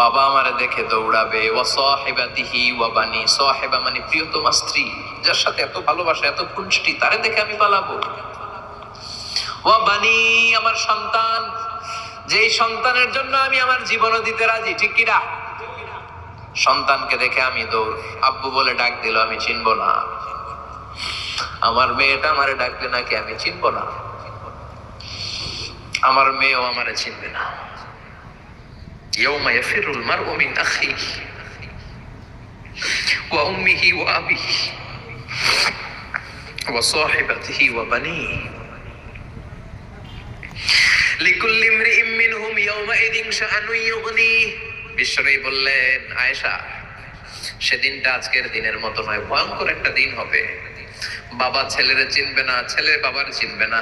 বাবা আমারে দেখে দৌড়াবে ও সাহেবাতিহি ওয়া বানি সাহেবা মানে প্রিয়তমা স্ত্রী, যার সাথে এত ভালোবাসা, এত খুনষ্টি তারে দেখে আমি পালাবো। ও বানি আমার সন্তান, যেই সন্তানের জন্য আমি আমার জীবনও দিতে রাজি, ঠিক কিনা সন্তানকে দেখে আমি দৌড়, আব্বু বলে ডাক দিল, আমি চিনব না। আমার মেয়েটা আমারে ডাকলে নাকি আমি চিনব না? আমার মেয়েও আমারে চিনবে না। يوم يفر المرء من أخيه وأمه وأبيه وصاحبته وبنيه لكل امرئ منهم يومئذ شأن يغنيه বিশ্বরী বললেন আয়েশা সেদিনটা আজকের দিনের মতো নয় ভয়ঙ্কর একটা দিন হবে বাবা ছেলেরে চিনবে না ছেলে বাবার চিনবে না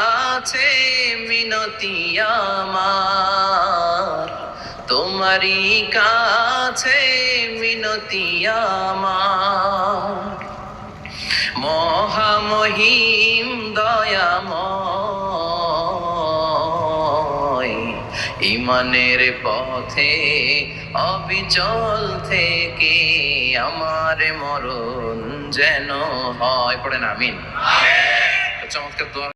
কাছে মিনতি আমার। তোমারই কাছে মিনতি আমার। মহামহিম দয়াময় ইমানের পথে অবিচল থেকে আমার মরণ যেন হয়। পড়েন আমিন। চমৎকার দোয়া।